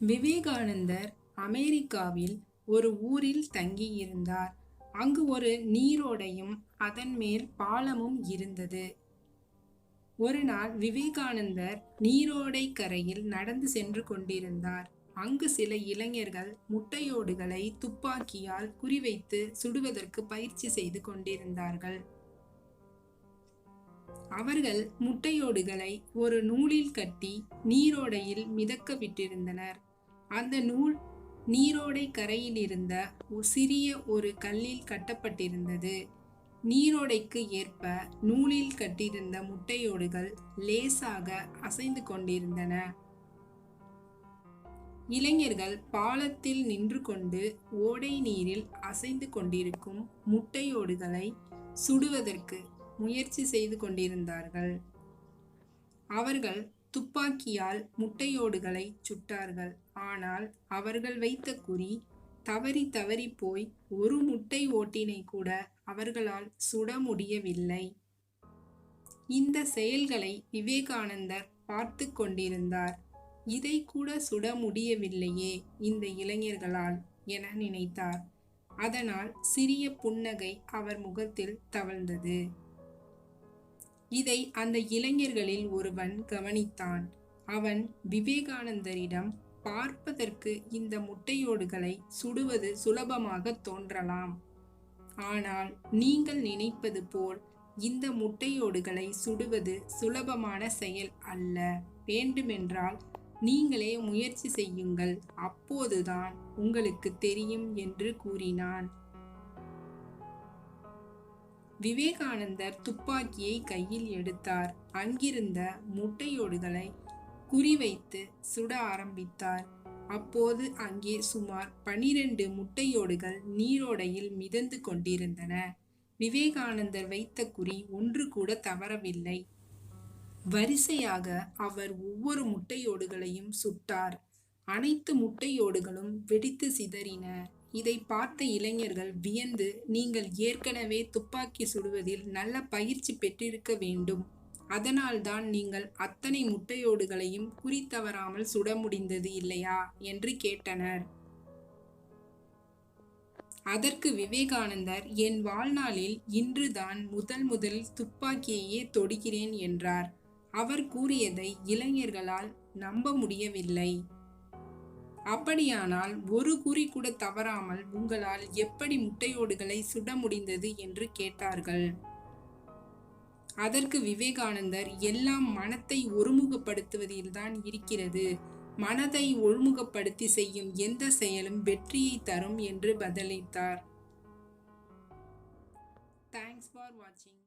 விவேகானந்தர் அமெரிக்காவில் ஒரு ஊரில் தங்கியிருந்தார். அங்கு ஒரு நீரோடையும் அதன் மேல் பாலமும் இருந்தது. ஒரு நாள் விவேகானந்தர் நீரோடை கரையில் நடந்து சென்று கொண்டிருந்தார். அங்கு சில இளைஞர்கள் முட்டையோடுகளை துப்பாக்கியால் குறிவைத்து சுடுவதற்கு பயிற்சி செய்து கொண்டிருந்தார்கள். அவர்கள் முட்டையோடுகளை ஒரு நூலில் கட்டி நீரோடையில் மிதக்க விட்டிருந்தனர். அந்த நூல் நீரோடை கரையில் இருந்த சிறிய ஒரு கல்லில் கட்டப்பட்டிருந்தது. நீரோடைக்கு ஏற்ப நூலில் கட்டியிருந்த முட்டையோடுகள் லேசாக அசைந்து கொண்டிருந்தன. இளைஞர்கள் பாலத்தில் நின்று கொண்டு ஓடை நீரில் அசைந்து கொண்டிருக்கும் முட்டையோடுகளை சுடுவதற்கு முயற்சி செய்து கொண்டிருந்தார்கள். அவர்கள் துப்பாக்கியால் முட்டையோடுகளை சுட்டார்கள். ஆனால் அவர்கள் வைத்த குறி தவறி தவறி போய் ஒரு முட்டை ஓட்டினை கூட அவர்களால் சுட முடியவில்லை. இந்த செயல்களை விவேகானந்தர் பார்த்து கொண்டிருந்தார். இதை கூட சுட முடியவில்லையே இந்த இளைஞர்களால் என நினைத்தார். அதனால் சிறிய புன்னகை அவர் முகத்தில் தவழ்ந்தது. இதை அந்த இளைஞர்களில் ஒருவன் கவனித்தான். அவன் விவேகானந்தரிடம் பார்ப்பதற்கு இந்த முட்டையோடுகளை சுடுவது சுலபமாக தோன்றலாம். ஆனால் நீங்கள் நினைப்பது போல் இந்த முட்டையோடுகளை சுடுவது சுலபமான செயல் அல்ல. வேண்டுமென்றால் நீங்களே முயற்சி செய்யுங்கள். அப்போதுதான் உங்களுக்கு தெரியும் என்று கூறினான். விவேகானந்தர் துப்பாக்கியை கையில் எடுத்தார். அங்கிருந்த முட்டையோடுகளை குறிவைத்து சுட ஆரம்பித்தார். அப்போது அங்கே சுமார் பனிரெண்டு முட்டையோடுகள் நீரோடையில் மிதந்து கொண்டிருந்தன. விவேகானந்தர் வைத்த குறி ஒன்று கூட தவறவில்லை. வரிசையாக அவர் ஒவ்வொரு முட்டையோடுகளையும் சுட்டார். அனைத்து முட்டையோடுகளும் வெடித்து சிதறின. இதை பார்த்த இளைஞர்கள் வியந்து நீங்கள் ஏற்கனவே துப்பாக்கி சுடுவதில் நல்ல பயிற்சி பெற்றிருக்க வேண்டும். அதனால்தான் நீங்கள் அத்தனை முட்டையோடுகளையும் குறித்தவராமல் சுட முடிந்தது இல்லையா என்று கேட்டனர். அதற்கு விவேகானந்தர் என் வாழ்நாளில் இன்றுதான் முதல் முதல் துப்பாக்கியையே தொடுகிறேன் என்றார். அவர் கூறியதை இளைஞர்களால் நம்ப முடியவில்லை. அப்படியானால் ஒரு குறி கூட தவறாமல் உங்களால் எப்படி முட்டையோடுகளை சுட முடிந்தது என்று கேட்டார்கள். அதற்கு விவேகானந்தர் எல்லாம் மனத்தை ஒருமுகப்படுத்துவதில்தான் இருக்கிறது. மனதை ஒழுமுகப்படுத்தி செய்யும் எந்த செயலும் வெற்றியை தரும் என்று பதிலளித்தார். தேங்க்ஸ் ஃபார் வாட்சிங்